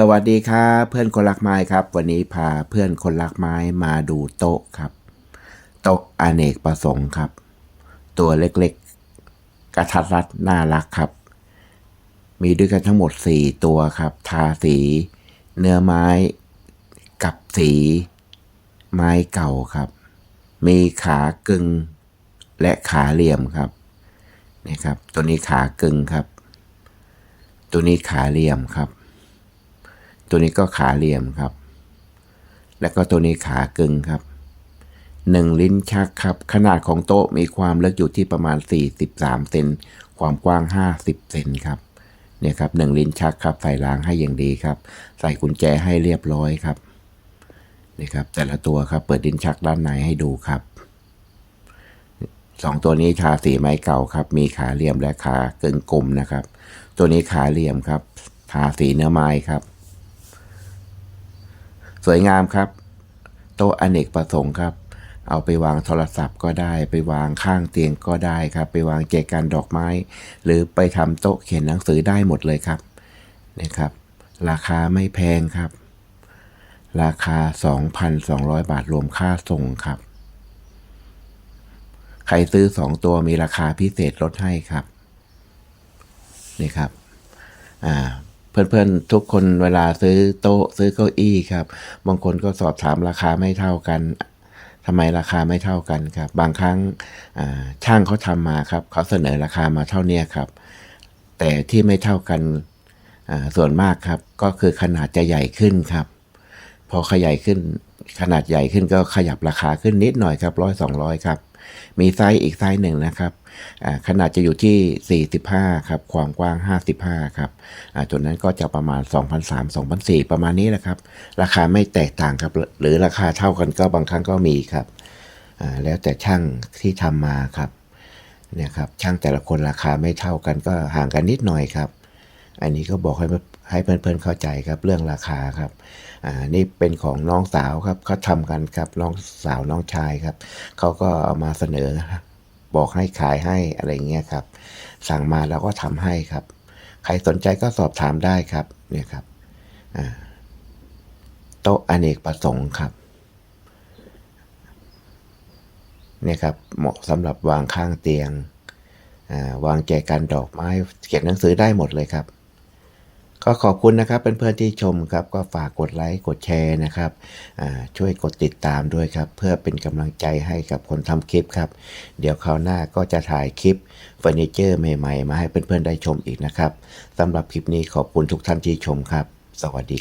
สวัสดีครับเพื่อนคนรักไม้ครับ วันนี้พาเพื่อนคนรักไม้มาดูโต๊ะครับ โต๊ะอเนกประสงค์ครับ ตัวเล็กๆ กระทัดรัดน่ารักครับ มีด้วยกันทั้งหมด 4 ตัวครับ ทาสี เนื้อไม้กับสี ไม้เก่าครับ มีขากึ่งและขาเหลี่ยมครับนี่ครับ ตัวนี้ขากึ่งครับ ตัวนี้ขาเหลี่ยมครับ ตัวนี้ก็ขาเหลี่ยมครับ แล้วก็ตัวนี้ขากึ่งครับหนึ่งลิ้นชักครับ ขนาดของโต๊ะมีความลึกอยู่ที่ประมาณ 43 เซน ความกว้าง 50 เซนครับเนี่ยครับหนึ่งลิ้นชักครับใส่รางให้อย่างดีครับ ใส่กุญแจให้เรียบร้อยครับนี่ครับ แต่ละตัวครับเปิดลิ้นชักด้านในให้ดูครับสองตัวนี้ทาสีไม้เก่าครับ มีขาเหลี่ยมและขาเกึ่งกลมนะครับ ตัวนี้ขาเหลี่ยมครับ ทาสีเนื้อไม้ครับ สวยงามครับ โต๊ะอเนกประสงค์ครับ เอาไปวางโทรศัพท์ก็ได้ ไปวางข้างเตียงก็ได้ครับ ไปวางเจกันดอกไม้ หรือไปทำโต๊ะเขียนหนังสือได้หมดเลยครับนี่ครับ ราคาไม่แพงครับ ราคา 2,200 บาทรวมค่าส่งครับ ใครซื้อ 2 ตัวมีราคาพิเศษลดให้ครับนี่ครับ อ่า เพื่อนๆทุกคนเวลาซื้อโต๊ะซื้อเก้าอี้ครับ บางคนก็สอบถามราคาไม่เท่ากันทำไมราคาไม่เท่ากันครับ บางครั้งช่างเขาทำมาครับ เขาเสนอราคามาเท่าเนี้ครับ แต่ที่ไม่เท่ากันส่วนมากครับ ก็คือขนาดจะใหญ่ขึ้นครับ พอขยายขึ้นขนาดใหญ่ขึ้นก็ขยับราคาขึ้นนิดหน่อยครับร้อยสองร้อยครับ มีไซส์อีกไซส์หนึ่งนะครับขนาดจะอยู่ที่ 45 ครับ ความกว้าง 55 ครับอ่าตัวนั้นก็จะประมาณ2,300 2,400ประมาณนี้แหละครับ ราคาไม่แตกต่างครับ หรือราคาเท่ากันก็บางครั้งก็มีครับ แล้วแต่ช่างที่ทำมาครับเนี่ยครับช่างแต่ละคนราคาไม่เท่ากันก็ห่างกันนิดหน่อยครับ อันนี้ก็บอกให้ ให้เพื่อนๆเข้าใจครับเรื่องราคาครับอ่านี่เป็นของน้องสาวครับเขาทำกันครับน้องสาวน้องชายครับเขาก็เอามาเสนอบอกให้ขายให้อะไรเงี้ยครับ สั่งมาแล้วก็ทำให้ครับ ใครสนใจก็สอบถามได้ครับเนี่ยครับโต๊ะอเนกประสงค์ครับเนี่ยครับเหมาะสำหรับวางข้างเตียงาวางแจกันดอกไม้เขียนหนังสือได้หมดเลยครับ ก็ขอบคุณนะครับเเพื่อนๆที่ชมครับ ก็ฝากกดไลค์กดแชร์นะครับช่วยกดติดตามด้วยครับ เพื่อเป็นกำลังใจให้กับคนทำคลิปครับ เดี๋ยวคราวหน้าก็จะถ่ายคลิปเฟอร์นิเจอร์ใหม่ๆ มาให้เพื่อนๆได้ชมอีกนะครับสำหรับคลิปนี้ขอบคุณทุกท่านที่ชมครับ สวัสดี